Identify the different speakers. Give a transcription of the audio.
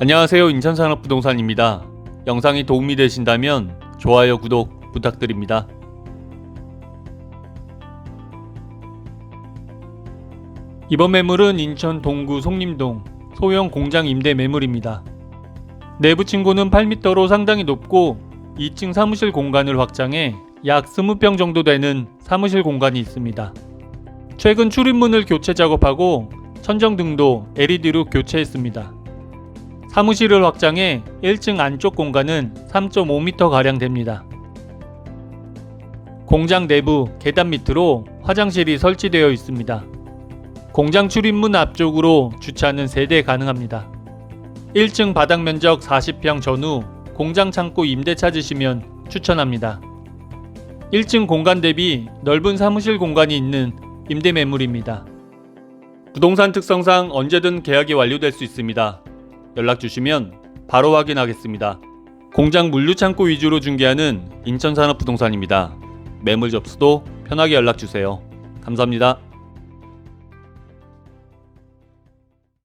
Speaker 1: 안녕하세요. 인천산업부동산입니다. 영상이 도움이 되신다면 좋아요, 구독 부탁드립니다. 이번 매물은 인천 동구 송림동 소형 공장 임대 매물입니다. 내부 층고는 8m로 상당히 높고 2층 사무실 공간을 확장해 약 20평 정도 되는 사무실 공간이 있습니다. 최근 출입문을 교체 작업하고 천정 등도 LED로 교체했습니다. 사무실을 확장해 1층 안쪽 공간은 3.5m 가량 됩니다. 공장 내부 계단 밑으로 화장실이 설치되어 있습니다. 공장 출입문 앞쪽으로 주차는 세대 가능합니다. 1층 바닥 면적 40평 전후 공장 창고 임대 찾으시면 추천합니다. 1층 공간 대비 넓은 사무실 공간이 있는 임대 매물입니다. 부동산 특성상 언제든 계약이 완료될 수 있습니다. 연락 주시면 바로 확인하겠습니다. 공장 물류 창고 위주로 중개하는 인천산업부동산입니다. 매물 접수도 편하게 연락 주세요. 감사합니다.